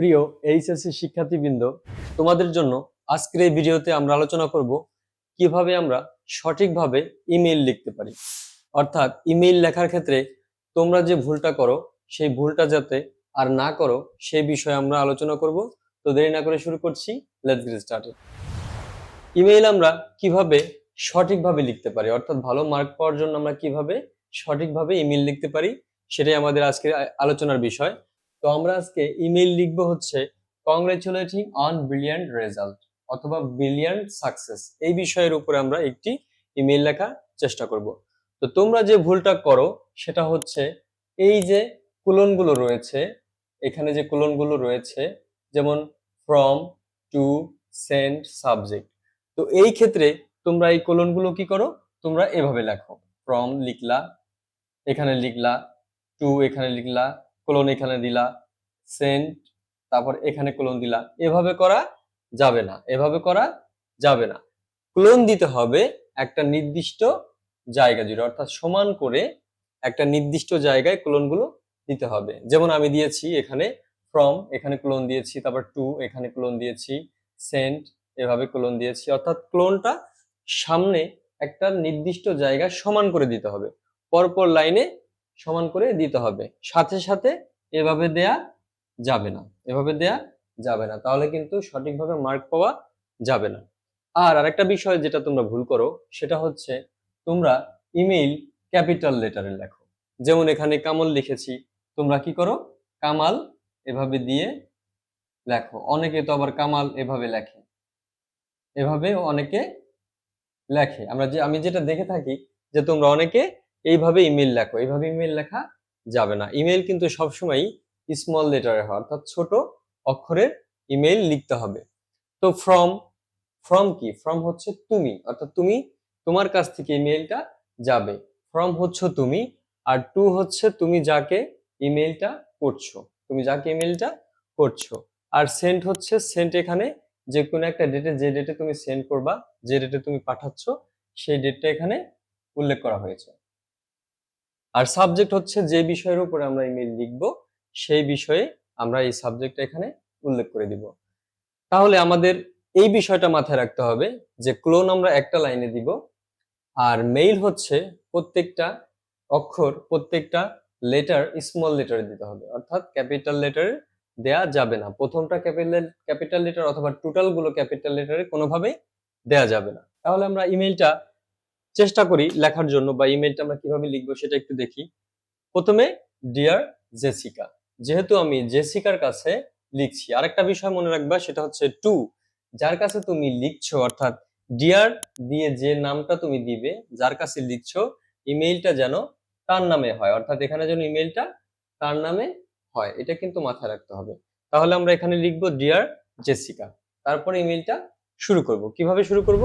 প্রিয় এইচএসসি শিক্ষার্থীবৃন্দ, তোমাদের জন্য আজকের এই ভিডিওতে আমরা আলোচনা করব কীভাবে আমরা সঠিকভাবে ইমেইল লিখতে পারি। অর্থাৎ ইমেইল লেখার ক্ষেত্রে তোমরা যে ভুলটা করো, সেই ভুলটা যাতে আর না করো সেই বিষয়ে আমরা আলোচনা করব। তো দেরি না করে শুরু করছি লেটস গেট স্টার্টেড ইমেইল আমরা কীভাবে সঠিকভাবে লিখতে পারি, অর্থাৎ ভালো মার্ক পাওয়ার জন্য আমরা কীভাবে সঠিকভাবে ইমেইল লিখতে পারি, সেটাই আমাদের আজকের আলোচনার বিষয়। তো আমরা আজকে ইমেল লিখব হচ্ছে কংগ্রেচুলেটিং অন ব্রিলিয়ান্ট রেজাল্ট অথবা ব্রিলিয়ান্ট সাকসেস এই বিষয়ের উপরে আমরা একটি ইমেল লেখার চেষ্টা করব। তো তোমরা যে ভুলটা করো, সেটা হচ্ছে এই যে কুলনগুলো রয়েছে, এখানে যে কুলনগুলো রয়েছে, যেমন ফ্রম টু সেন্ট সাবজেক্ট তো এই ক্ষেত্রে তোমরা এই কোলনগুলো কি করো? তোমরা এভাবে লেখো ফ্রম লিখলা, এখানে লিখলা টু এখানে লিখলা কোলন এখানে দিলা সেন্ট তারপর এখানে কোলন দিলা। এভাবে করা যাবে না, এভাবে করা যাবে না। কোলন দিতে হবে একটা নির্দিষ্ট জায়গা জুড়ে, অর্থাৎ সমান করে একটা নির্দিষ্ট জায়গায় কোলনগুলো দিতে হবে। যেমন আমি দিয়েছি এখানে ফ্রম এখানে ক্লোন দিয়েছি, তারপর টু এখানে ক্লোন দিয়েছি সেন্ট এভাবে ক্লোন দিয়েছি। অর্থাৎ ক্লোনটা সামনে একটা নির্দিষ্ট জায়গা সমান করে দিতে হবে। পরপর লাইনে সমান করে দিতে হবে। সাথে সাথে এভাবে দেয়া যাবে না। এভাবে দেয়া যাবে না। তাহলে কিন্তু সঠিকভাবে মার্ক পাওয়া যাবে না। আর আরেকটা বিষয় যেটা তোমরা ভুল করো, সেটা হচ্ছে তোমরা ইমেইল ক্যাপিটাল লেটারে লেখো। যেমন এখানে কামল লিখেছি, তোমরা কি করো? কামাল এভাবে দিয়ে লেখো। অনেকে তো আবার কামাল এভাবে লেখে। এভাবে অনেকে লেখে। আমরা যে, আমি যেটা দেখে থাকি যে তোমরা অনেকে এইভাবে ইমেল লেখো। এইভাবে ইমেল লেখা যাবে না। ইমেল কিন্তু সবসময় স্মল লেটারে হয়, অর্থাৎ ছোট অক্ষরের ইমেল লিখতে হবে। তো ফ্রম ফ্রম কি? ফ্রম হচ্ছে তুমি, অর্থাৎ তুমি তোমার কাছ থেকে ইমেলটা যাবে। ফ্রম হচ্ছে তুমি আর টু হচ্ছে তুমি যাকে ইমেলটা করছ, তুমি যাকে ইমেলটা করছ। আর সেন্ট হচ্ছে সেন্ট এখানে যে কোনো একটা ডেটে যে ডেটে তুমি সেন্ড করবা, যে ডেটে তুমি পাঠাচ্ছ, সেই ডেটটা এখানে উল্লেখ করা হয়েছে। আর সাবজেক্ট হচ্ছে যে বিষয়ের উপরে আমরা ইমেল লিখব, সেই বিষয়ে আমরা এই সাবজেক্টটা এখানে উল্লেখ করে দিব। তাহলে আমাদের এই বিষয়টা মাথায় রাখতে হবে যে ক্লোন আমরা একটা লাইনে দিব, আর মেইল হচ্ছে প্রত্যেকটা অক্ষর, প্রত্যেকটা লেটার স্মল লেটারে দিতে হবে। অর্থাৎ ক্যাপিটাল লেটারে দেয়া যাবে না। প্রথমটা ক্যাপিটাল ক্যাপিটাল লেটার অথবা টোটালগুলো ক্যাপিটাল লেটারে কোনোভাবেই দেয়া যাবে না। তাহলে আমরা ইমেলটা চেষ্টা করি লেখার জন্য বা ইমেলটা আমরা কীভাবে লিখব সেটা একটু দেখি। প্রথমে ডিয়ার জেসিকা যেহেতু আমি জেসিকার কাছে লিখছি, আরেকটা বিষয় মনে রাখবা, সেটা হচ্ছে টু যার কাছে তুমি লিখছো, অর্থাৎ ডিয়ার দিয়ে যে নামটা তুমি দিবে, যার কাছে লিখছো ইমেইলটা যেন তার নামে হয়, অর্থাৎ এখানে যেন ইমেইলটা তার নামে হয়, এটা কিন্তু মাথায় রাখতে হবে। তাহলে আমরা এখানে লিখব ডিয়ার জেসিকা তারপরে ইমেইলটা শুরু করব। কীভাবে শুরু করব?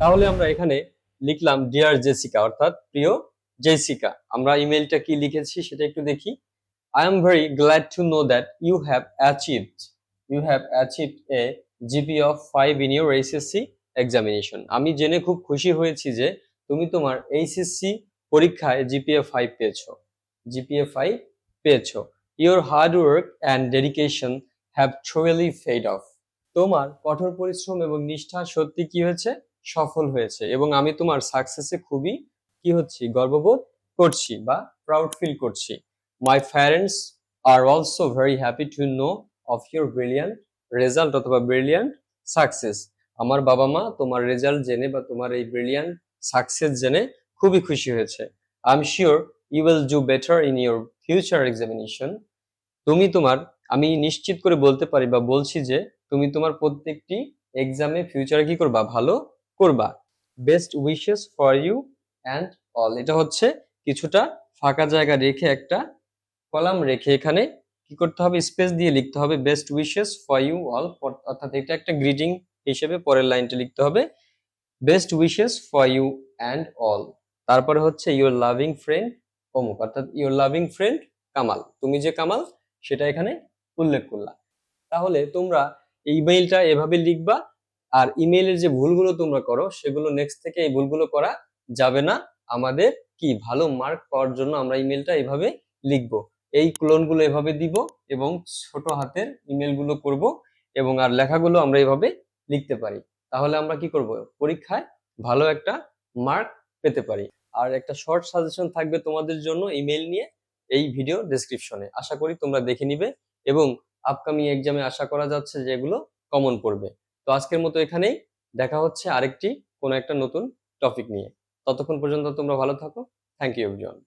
তাহলে আমরা এখানে লিখলাম ডিয়ার জেসিকা অর্থাৎ, প্রিয় জেসিকা আমরা ইমেইলটা কি লিখেছি সেটা একটু দেখি। I am very glad to know that you have achieved you have achieved a GP of five in your HSC examination আমি জেনে খুব খুশি হয়েছি যে তুমি তোমার এইচএসসি পরীক্ষায় জিপিএ ফাইভ পেয়েছ জিপিএ ফাইভ পেয়েছ। Your hard work and dedication have truly paid off তোমার কঠোর পরিশ্রম এবং নিষ্ঠা সত্যি কি হয়েছে? সফল হয়েছে এবং আমি তোমার সাকসেসে খুবই কি হচ্ছি, গর্ববোধ করছি বা প্রাউড ফিল করছি। My parents are also very happy to know of your brilliant result অথবা ব্রিলিয়ান্ট সাকসেস আমার বাবা মা তোমার রেজাল্ট জেনে বা তোমার এই ব্রিলিয়ান্ট সাকসেস জেনে খুবই খুশি হয়েছে। I am sure you will do better in your future examination তুমি তোমার, আমি নিশ্চিত করে বলতে পারি বা বলছি যে, তুমি তোমার প্রত্যেকটি এক্সামে ফিউচারে কি করবা? ভালো করবা। Best wishes for you and all এটা হচ্ছে কিছুটা ফাঁকা জায়গা রেখে একটা কলাম রেখে এখানে কি করতে হবে? স্পেস দিয়ে লিখতে হবে। Best wishes for you all অর্থাৎ এটা একটা গ্রিটিং হিসেবে পরের লাইনটা লিখতে হবে। Best wishes for you and all তারপরে হচ্ছে ইউর লাভিং ফ্রেন্ড অমুক। অর্থাৎ ইউর লাভিং ফ্রেন্ড কামাল। তুমি যে কামাল, সেটা এখানে উল্লেখ করলা। তাহলে তোমরা ইমেইলটা এভাবে লিখবা আর ইমেইলের যে ভুলগুলো তোমরা করো, সেগুলো নেক্সট থেকে এই ভুলগুলো করা যাবে না। আমাদের কি, ভালো মার্ক পাওয়ার জন্য আমরা ইমেলটা এভাবে লিখব। এই ক্লোনগুলো এভাবে দিব এবং ছোট হাতের ইমেলগুলো করব এবং আর লেখাগুলো আমরা এভাবে লিখতে পারি। তাহলে আমরা কি করব? পরীক্ষায় ভালো একটা মার্ক পেতে পারি। আর একটা শর্ট সাজেশন থাকবে তোমাদের জন্য ইমেল নিয়ে এই ভিডিও ডেসক্রিপশনে আশা করি তোমরা দেখে নিবে এবং আপকামিং এক্সামে আশা করা যাচ্ছে যে এগুলো কমন পড়বে। তো আজকের মতো এখানেই। দেখা হচ্ছে আরেকটি কোনো একটা নতুন টপিক নিয়ে। ততক্ষণ পর্যন্ত তোমরা ভালো থাকো। Thank you everyone